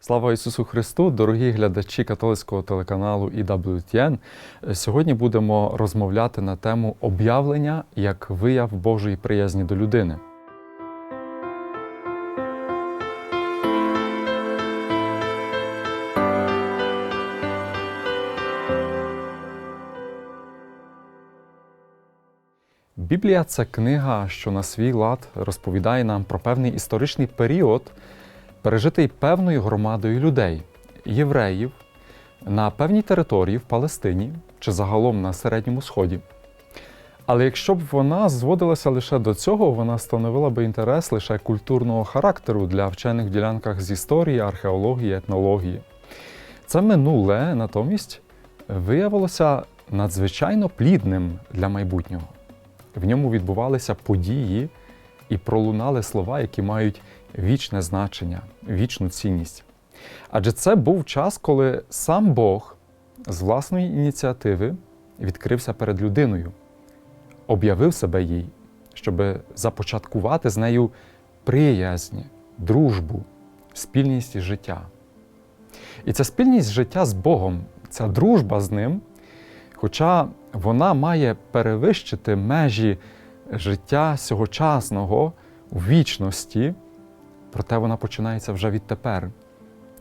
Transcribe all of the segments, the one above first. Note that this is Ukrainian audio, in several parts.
Слава Ісусу Христу, дорогі глядачі католицького телеканалу EWTN. Сьогодні будемо розмовляти на тему об'явлення як вияв Божої приязні до людини. Біблія це книга, що на свій лад розповідає нам про певний історичний період, пережитий певною громадою людей, євреїв на певній території в Палестині чи загалом на Середньому Сході. Але якщо б вона зводилася лише до цього, вона становила би інтерес лише культурного характеру для вчених в ділянках з історії, археології, етнології. Це минуле натомість виявилося надзвичайно плідним для майбутнього. В ньому відбувалися події і пролунали слова, які мають вічне значення, вічну цінність. Адже це був час, коли сам Бог з власної ініціативи відкрився перед людиною, об'явив себе їй, щоб започаткувати з нею приязнь, дружбу, спільність життя. І ця спільність життя з Богом, ця дружба з ним, хоча вона має перевищити межі життя сьогочасного у вічності, проте вона починається вже відтепер.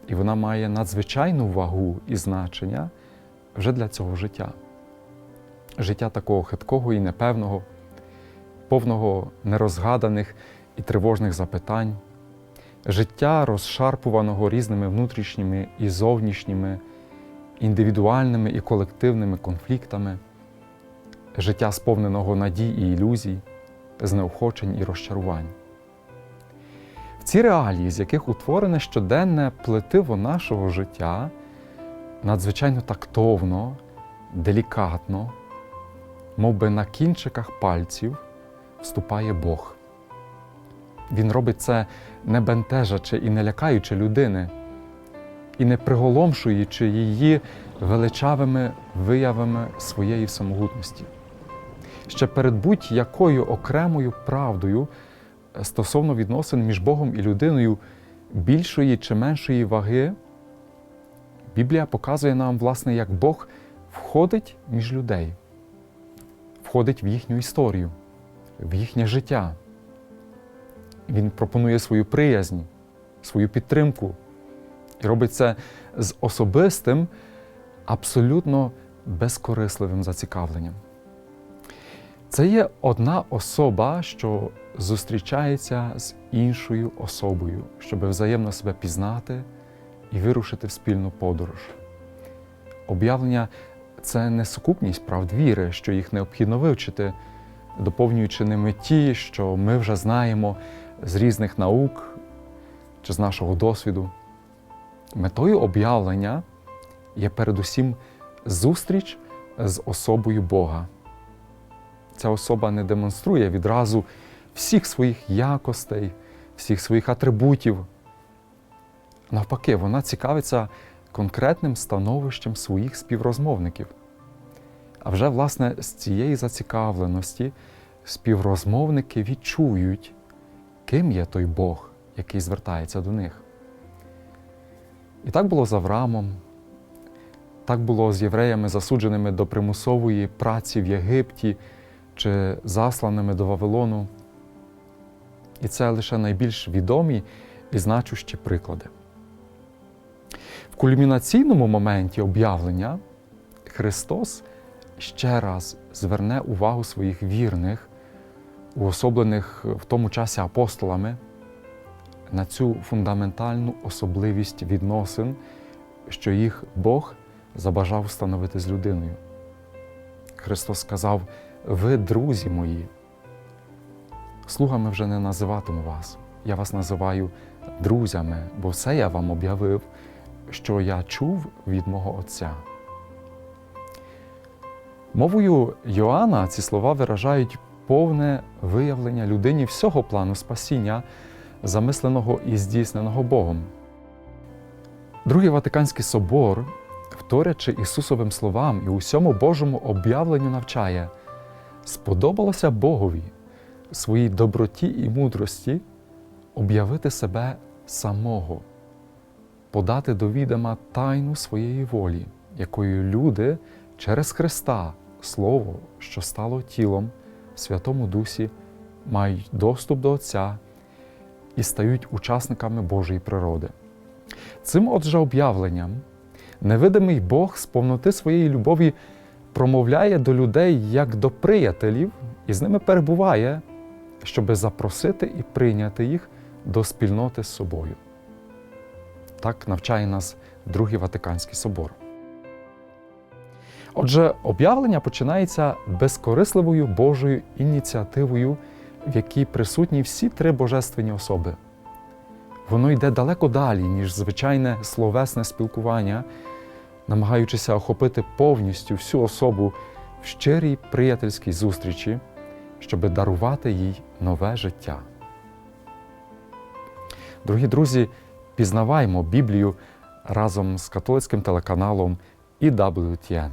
І вона має надзвичайну вагу і значення вже для цього життя. Життя такого хиткого і непевного, повного нерозгаданих і тривожних запитань, життя розшарпуваного різними внутрішніми і зовнішніми, індивідуальними і колективними конфліктами, життя сповненого надій і ілюзій, знеохочень і розчарувань. Ці реалії, з яких утворене щоденне плетиво нашого життя, надзвичайно тактовно, делікатно, мов би на кінчиках пальців вступає Бог. Він робить це не бентежачи і не лякаючи людини, і не приголомшуючи її величавими виявами своєї самогутності. Ще перед будь-якою окремою правдою стосовно відносин між Богом і людиною більшої чи меншої ваги, Біблія показує нам, власне, як Бог входить між людей, входить в їхню історію, в їхнє життя. Він пропонує свою приязнь, свою підтримку і робить це з особистим, абсолютно безкорисливим зацікавленням. Це є одна особа, що зустрічається з іншою особою, щоб взаємно себе пізнати і вирушити в спільну подорож. Об'явлення це не сукупність правд віри, що їх необхідно вивчити, доповнюючи ними ті, що ми вже знаємо з різних наук чи з нашого досвіду. Метою об'явлення є передусім зустріч з особою Бога. Ця особа не демонструє відразу всіх своїх якостей, всіх своїх атрибутів. Навпаки, вона цікавиться конкретним становищем своїх співрозмовників. А вже, власне, з цієї зацікавленості співрозмовники відчують, ким є той Бог, який звертається до них. І так було з Авраамом, так було з євреями, засудженими до примусової праці в Єгипті чи засланими до Вавилону. І це лише найбільш відомі і значущі приклади. В кульмінаційному моменті об'явлення Христос ще раз зверне увагу своїх вірних, уособлених в тому часі апостолами, на цю фундаментальну особливість відносин, що їх Бог забажав встановити з людиною. Христос сказав: ви, друзі мої, слугами вже не називатиму вас. Я вас називаю друзями, бо все я вам об'явив, що я чув від мого Отця. Мовою Йоанна ці слова виражають повне виявлення людині всього плану спасіння, замисленого і здійсненого Богом. Другий Ватиканський собор, вторячи Ісусовим словам і усьому Божому об'явленню навчає, сподобалося Богові в своїй доброті і мудрості об'явити себе самого, подати до відома тайну своєї волі, якою люди через Христа, Слово, що стало тілом в Святому Дусі, мають доступ до Отця і стають учасниками Божої природи. Цим отже об'явленням невидимий Бог з повноти своєї любові промовляє до людей як до приятелів і з ними перебуває, щоби запросити і прийняти їх до спільноти з собою. Так навчає нас Другий Ватиканський собор. Отже, об'явлення починається безкорисливою Божою ініціативою, в якій присутні всі три божественні особи. Воно йде далеко далі, ніж звичайне словесне спілкування, намагаючися охопити повністю всю особу в щирій приятельській зустрічі, щоб дарувати їй нове життя. Дорогі друзі, пізнаваймо Біблію разом з католицьким телеканалом EWTN.